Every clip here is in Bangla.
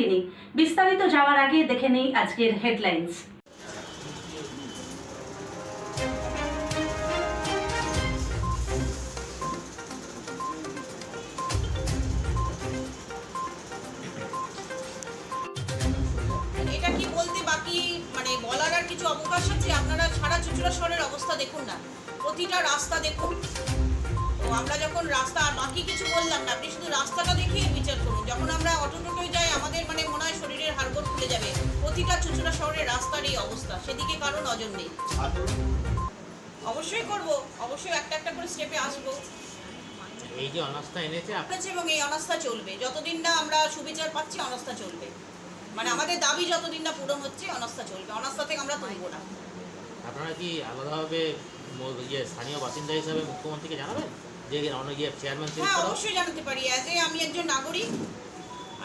নন্দিনী বিস্তারিত যাওয়ার আগে দেখে নেই আজকের হেডলাইন্স এটা কি বলতে বাকি মানে আর কিছু অবকাশ আছে? আপনারা সারা চুচুড়া শহরের অবস্থা দেখুন না। প্রতিটা রাস্তা দেখুন। আমরা যখন রাস্তা আর বাকি কিছু বললাম না আপনি শুধু রাস্তাটা দেখিয়ে বিচার করুন। যখন আমরা অটো টোটোয় যাই আমাদের মানে মনে হয় শরীরের হাড়গোড় খুলে যাবে। প্রতিটা চুচুড়া শহরের রাস্তার এই অবস্থা সেদিকে কারও নজর নেই। অবশ্যই করব অবশ্যই একটা একটা করে স্টেপে আসব। এই যে অনাস্থা এনেছে আপ- আছে এবং এই অনাস্থা চলবে। যতদিন না আমরা সুবিচার পাচ্ছি অনাস্থা চলবে। মানে আমাদের দাবি যতদিন না পূরণ হচ্ছে অনাস্থা চলবে। অনাস্থা থেকে আমরা তুলবো না। আপনারা কি আলাদাভাবে ইয়ে স্থানীয় বাসিন্দা হিসাবে মুখ্যমন্ত্রীকে জানাবেন? যে অনেক চেয়ারম্যান হ্যাঁ? অবশ্যই জানাতে পারি। অ্যাজ এ আমি একজন নাগরিক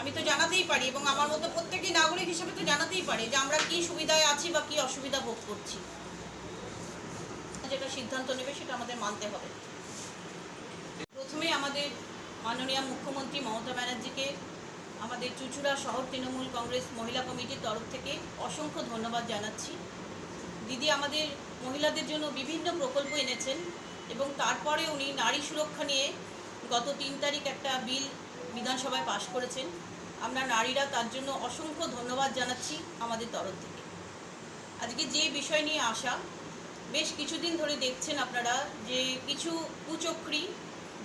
আমি তো জানাতেই পারি এবং আমার মতো প্রত্যেকই নাগরিক হিসেবে তো জানাতেই পারি যে আমরা কি সুবিধায় আছি বা কি অসুবিধা ভোগ করছি। যেটা সিদ্ধান্ত নেবে সেটা আমাদের মানতে হবে। প্রথমে আমাদের মাননীয় মুখ্যমন্ত্রী মমতা ব্যানার্জিকে আমাদের চুচুড়া শহর তৃণমূল কংগ্রেস মহিলা কমিটির তরফ থেকে অসংখ্য ধন্যবাদ জানাচ্ছি। দিদি আমাদের মহিলাদের জন্য বিভিন্ন প্রকল্প এনেছেন। এবং তারপরে উনি নারী সুরক্ষা নিয়ে গত তিন তারিখ একটা বিল বিধানসভায় পাশ করেছেন। আমরা নারীরা তার জন্য অসংখ্য ধন্যবাদ জানাচ্ছি আমাদের তরফ থেকে। আজকে যে বিষয় নিয়ে আসা বেশ কিছুদিন ধরে দেখছেন আপনারা যে কিছু কুচক্রী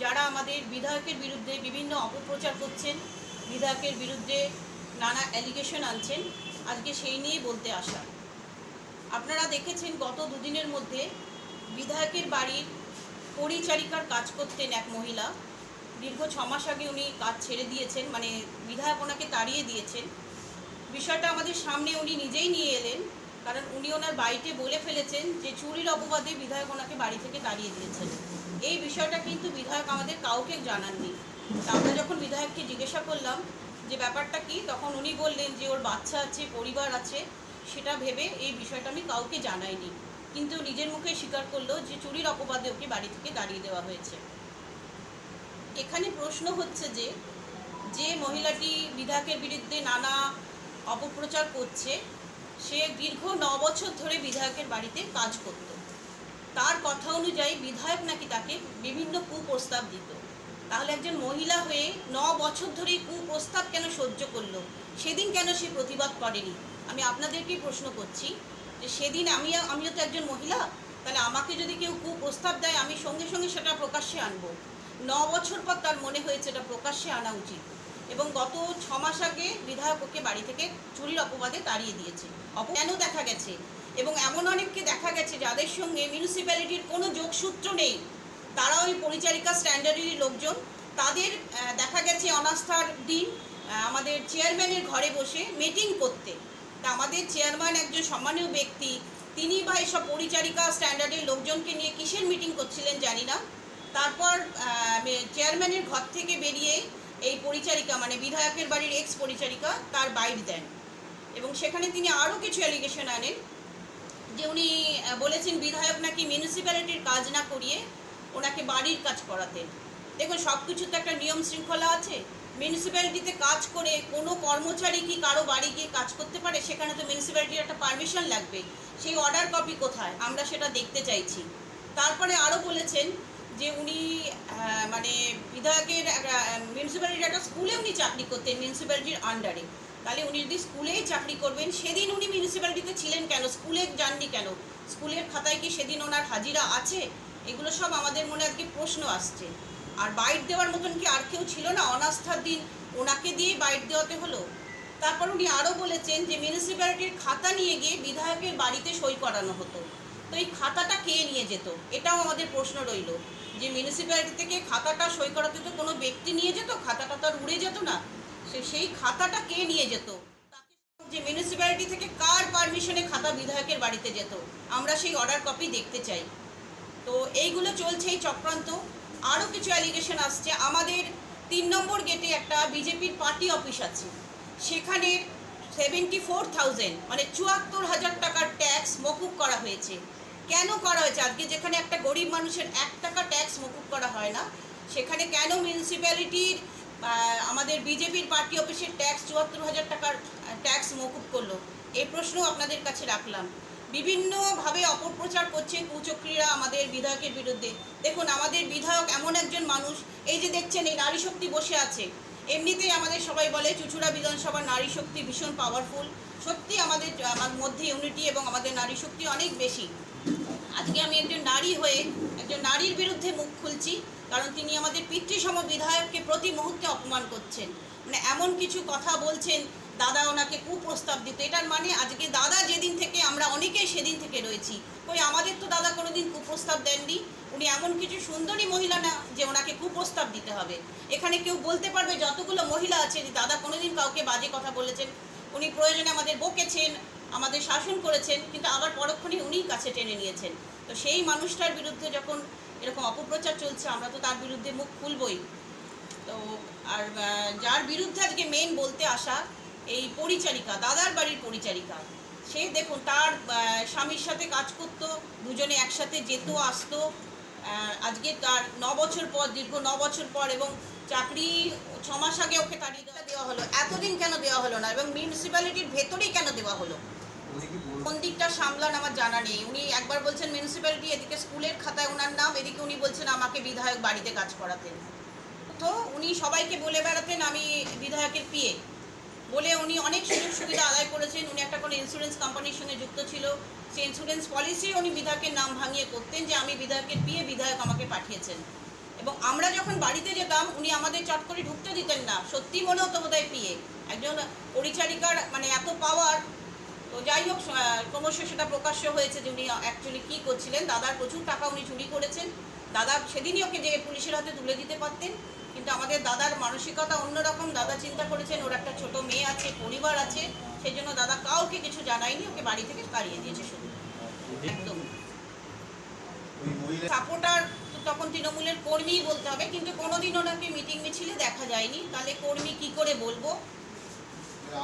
যারা আমাদের বিধায়কের বিরুদ্ধে বিভিন্ন অপপ্রচার করছেন, বিধায়কের বিরুদ্ধে নানা অ্যালিগেশন আনছেন, আজকে সেই নিয়ে বলতে আসা আপনারা দেখেছেন গত দুদিনের মধ্যে বিধায়কের বাড়ির পরিচারিকার কাজ করতেন এক মহিলা। দীর্ঘ ছ মাস আগে উনি কাজ ছেড়ে দিয়েছেন মানে বিধায়ক ওনাকে তাড়িয়ে দিয়েছেন। বিষয়টা আমাদের সামনে উনি নিজেই নিয়ে এলেন, কারণ উনি ওনার বাড়িতে বলে ফেলেছেন যে চুরির অপবাদে বিধায়ক ওনাকে বাড়ি থেকে তাড়িয়ে দিয়েছেন। এই বিষয়টা কিন্তু বিধায়ক আমাদের কাউকে জানাননি। আমরা যখন বিধায়ককে জিজ্ঞাসা করলাম যে ব্যাপারটা কি, তখন উনি বললেন যে ওর বাচ্চা আছে, পরিবার আছে, সেটা ভেবে এই বিষয়টা আমি কাউকে জানাইনি। কিন্তু নিজের মুখে স্বীকার করল যে চুরির অপবাদে ওকে বাড়ি থেকে দাঁড়িয়ে দেওয়া হয়েছে। এখানে প্রশ্ন হচ্ছে যে যে মহিলাটি বিধায়কের বিরুদ্ধে নানা অপপ্রচার করছে, সে দীর্ঘ ন বছর ধরে বিধায়কের বাড়িতে কাজ করত। তার কথা অনুযায়ী বিধায়ক নাকি তাকে বিভিন্ন কুপ্রস্তাব দিত। তাহলে একজন মহিলা হয়ে ন বছর ধরে কুপ্রস্তাব কেন সহ্য করল? সেদিন কেন সে প্রতিবাদ করেনি? আমি আপনাদেরকেই প্রশ্ন করছি। যে সেদিন আমি আমিও তো একজন মহিলা, তাহলে আমাকে যদি কেউ কুপ্রস্তাব দেয়, আমি সঙ্গে সঙ্গে সেটা প্রকাশ্যে আনব। ন বছর পর তার মনে হয়েছে এটা প্রকাশ্যে আনা উচিত। এবং গত ছ মাস আগে বিধায়ক ওকে বাড়ি থেকে চুরির অপবাদে তাড়িয়ে দিয়েছে। কেন দেখা গেছে? এবং এমন অনেককে দেখা গেছে যাদের সঙ্গে মিউনিসিপ্যালিটির কোনো যোগসূত্র নেই। তারা ওই পরিচারিকা স্ট্যান্ডার্ডেরই লোকজন। তাদের দেখা গেছে অনাস্থার দিন আমাদের চেয়ারম্যানের ঘরে বসে মিটিং করতে। তা আমাদের চেয়ারম্যান একজন সম্মানীয় ব্যক্তি, তিনি বা এসব পরিচারিকা স্ট্যান্ডার্ডের লোকজনকে নিয়ে কিসের মিটিং করছিলেন জানি না। তারপর চেয়ারম্যানের ঘর থেকে বেরিয়ে এই পরিচারিকা মানে বিধায়কের বাড়ির এক্স পরিচারিকা, তার বাইট দেন। এবং সেখানে তিনি আরও কিছু অ্যালিগেশন আনেন যে উনি বলেছেন বিধায়ক নাকি মিউনিসিপ্যালিটির কাজ না করিয়ে ওনাকে বাড়ির কাজ করাতেন। দেখুন সব কিছু তো একটা নিয়ম শৃঙ্খলা আছে। মিউনিসিপ্যালিটিতে কাজ করে কোনো কর্মচারী কি কারও বাড়ি গিয়ে কাজ করতে পারে? সেখানে তো মিউনিসিপ্যালিটির একটা পারমিশন লাগবে। সেই অর্ডার কপি কোথায়? আমরা সেটা দেখতে চাইছি। তারপরে আরও বলেছেন যে উনি মানে বিধায়কের মিউনিসিপ্যালিটির একটা স্কুলে উনি চাকরি করতেন মিউনিসিপ্যালিটির আন্ডারে তাহলে উনি যদি স্কুলেই চাকরি করবেন, সেদিন উনি মিউনিসিপ্যালিটিতে ছিলেন কেন? স্কুলে যাননি কেন? স্কুলের খাতায় কি সেদিন ওনার হাজিরা আছে? এগুলো সব আমাদের মনে আজকে প্রশ্ন আসছে। আর বাইট দেওয়ার মতন কি আর কেউ ছিল না? অনাস্থার দিন ওনাকে দিয়ে বাইট দেওয়াতে হলো। তারপর উনি আরও বলেছেন যে মিউনিসিপ্যালিটির খাতা নিয়ে গিয়ে বিধায়কের বাড়িতে সই করানো হতো। তো এই খাতাটা কে নিয়ে যেত? এটাও আমাদের প্রশ্ন রইল। যে মিউনিসিপ্যালিটি থেকে খাতাটা সই করাতে তো কোনো ব্যক্তি নিয়ে যেত? খাতাটা তো আর উড়ে যেত না। সে, সেই খাতাটা কে নিয়ে যেত? যে মিউনিসিপ্যালিটি থেকে কার পারমিশনে খাতা বিধায়কের বাড়িতে যেত? আমরা সেই অর্ডার কপি দেখতে চাই। তো এইগুলো চলছে এই চক্রান্ত। আরও কিছু অ্যালিগেশন আসছে। আমাদের তিন নম্বর গেটে একটা বিজেপির পার্টি অফিস আছে। সেখানে সেভেন্টি ফোর থাউজেন্ড মানে চুয়াত্তর হাজার টাকার ট্যাক্স মকুব করা হয়েছে। কেন করা হয়েছে? আজকে যেখানে একটা গরিব মানুষের এক টাকা ট্যাক্স মকুব করা হয় না, সেখানে কেন মিউনিসিপ্যালিটির আমাদের বিজেপির পার্টি অফিসের ট্যাক্স চুয়াত্তর হাজার টাকার ট্যাক্স মকুব করল? এই প্রশ্ন আপনাদের কাছে রাখলাম। বিভিন্নভাবে অপপ্রচার করছে কুচক্রীরা আমাদের বিধায়কের বিরুদ্ধে। দেখুন, আমাদের বিধায়ক এমন একজন মানুষ, এই যে দেখছেন, এই নারী শক্তি বসে আছে। এমনিতেই আমাদের সবাই বলে, চুচুড়া বিধানসভার নারী শক্তি ভীষণ পাওয়ারফুল সত্যি আমাদের মধ্যে ইউনিটি এবং আমাদের নারী শক্তি অনেক বেশি। আজকে আমি একজন নারী হয়ে, একজন নারীর বিরুদ্ধে মুখ খুলছি, কারণ তিনি আমাদের পিতৃসম বিধায়ককে প্রতি মুহূর্তে অপমান করছেন। মানে এমন কিছু কথা বলছেন, দাদা ওনাকে কুপ্রস্তাব দিত। এটার মানে আজকে দাদা যেদিন থেকে আমরা অনেকেই সেদিন থেকে রয়েছি। ওই আমাদের তো দাদা কোনোদিন কুপ্রস্তাব দেননি। উনি এমন কিছু সুন্দরী মহিলা না যে ওনাকে কুপ্রস্তাব দিতে হবে। এখানে কেউ বলতে পারবে যতগুলো মহিলা আছে যে দাদা কোনোদিন কাউকে বাজে কথা বলেছেন। উনি প্রয়োজনে আমাদের বকেছেন, আমাদের শাসন করেছেন, কিন্তু আবার পরক্ষণে উনিই কাছে টেনে নিয়েছেন। তো সেই মানুষটার বিরুদ্ধে যখন এরকম অপপ্রচার চলছে, আমরা তো তার বিরুদ্ধে মুখ খুলবই। তো আর যার বিরুদ্ধে আজকে মেন বলতে আসা এই পরিচারিকা, দাদার বাড়ির পরিচারিকা। সে দেখুন তার স্বামীর সাথে কাজ করতো দুজনে একসাথে যেত আসতো। আজকে তার ন বছর পর দীর্ঘ ন বছর পর এবং চাকরি ছ মাস আগে ওকে তাড়িয়ে দেওয়া- দেওয়া হলো। এতদিন কেন দেওয়া হলো না? এবং মিউনিসিপ্যালিটির ভেতরেই কেন দেওয়া হলো? কোন দিকটা সামলান আমার জানা নেই। উনি একবার বলছেন মিউনিসিপ্যালিটি এদিকে স্কুলের খাতায় ওনার নাম এদিকে উনি বলছেন আমাকে বিধায়ক বাড়িতে কাজ করাতেন। তো উনি সবাইকে বলে বেড়াতেন আমি বিধায়কের পিএ বলে উনি অনেক সুযোগ সুবিধা আদায় করেছেন। উনি একটা কোনো ইন্স্যুরেন্স কোম্পানির সঙ্গে যুক্ত ছিল। সেই ইন্স্যুরেন্স পলিসি উনি বিধায়কের নাম ভাঙিয়ে করতেন যে, আমি বিধায়কের পিএ বিধায়ক আমাকে পাঠিয়েছেন। এবং আমরা যখন বাড়িতে যেতাম, উনি আমাদের চট করে ঢুকতে দিতেন না। সত্যি মনে হতো বোধহয় পিএ একজন পরিচারিকার মানে এত পাওয়ার তো যাই হোক ক্রমশ সেটা প্রকাশ্য হয়েছে যে, উনি অ্যাকচুয়ালি কী করছিলেন। দাদার প্রচুর টাকা উনি চুরি করেছেন। দাদা সেদিনই ওকে যে পুলিশের হাতে তুলে দিতে পারতেন। কিন্তু আমাদের দাদার মানসিকতা অন্যরকম। দাদা চিন্তা করেছেন, ওর একটা ছোট মেয়ে আছে, পরিবার আছে সেই জন্য দাদা কাউকে কিছু জানায়নি, ওকে বাড়ি থেকে তাড়িয়ে দিয়েছে শুধু। একদম। সাপোর্টার তখন তৃণমূলের কর্মী বলতে হবে, কিন্তু কোনোদিন ওনাকে মিটিং মিছিলে দেখা যায়নি। তাহলে কর্মী কি করে বলব?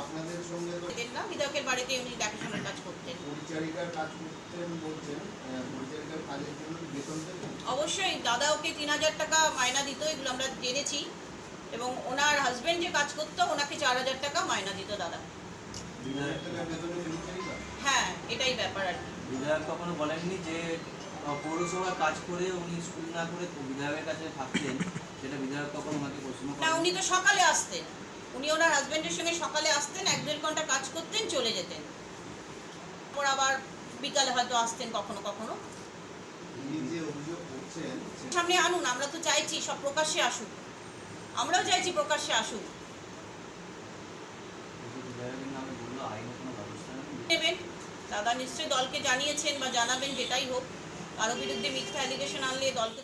আপনাদের সঙ্গে তো না বিধায়কের বাড়িতে উনি দেখাশোনার কাজ করতেন। পরিচারিকার কাজ করতেন বলছেন পরিচারিকার কাজের জন্য বেতন পেতেন? অবশ্যই দাদা ওকে তিন হাজার টাকা মায়না দিত এগুলো আমরা জেনেছি। এবং ওনার হাজবেন্ড যে কাজ করতো ওনাকে চার হাজার টাকা মায়না দিত দাদা। হ্যাঁ এটাই ব্যাপার আর কি। বিধায়ক কখনো বলেননি যে পৌরসভার কাজ করে উনি স্কুল না করে বিধায়কের কাছে থাকতেন? সেটা বিধায়ক কখনো ওনাকে প্রশ্ন না উনি তো সকালে আসতেন। উনি ওনার হাজবেন্ডের সঙ্গে সকালে আসতেন এক দেড় ঘণ্টা কাজ করতেন চলে যেতেন। তারপর আবার বিকালে হয়তো আসতেন কখনো কখনো। সামনে আনুন আমরা তো চাইছি সব প্রকাশ্যে আসুক। আমরাও চাইছি প্রকাশ্যে আসুক। নেবেন। দাদা নিশ্চয়ই দলকে জানিয়েছেন বা জানাবেন যেটাই হোক। কারও বিরুদ্ধে মিথ্যা অ্যালিগেশন আনলে দলকে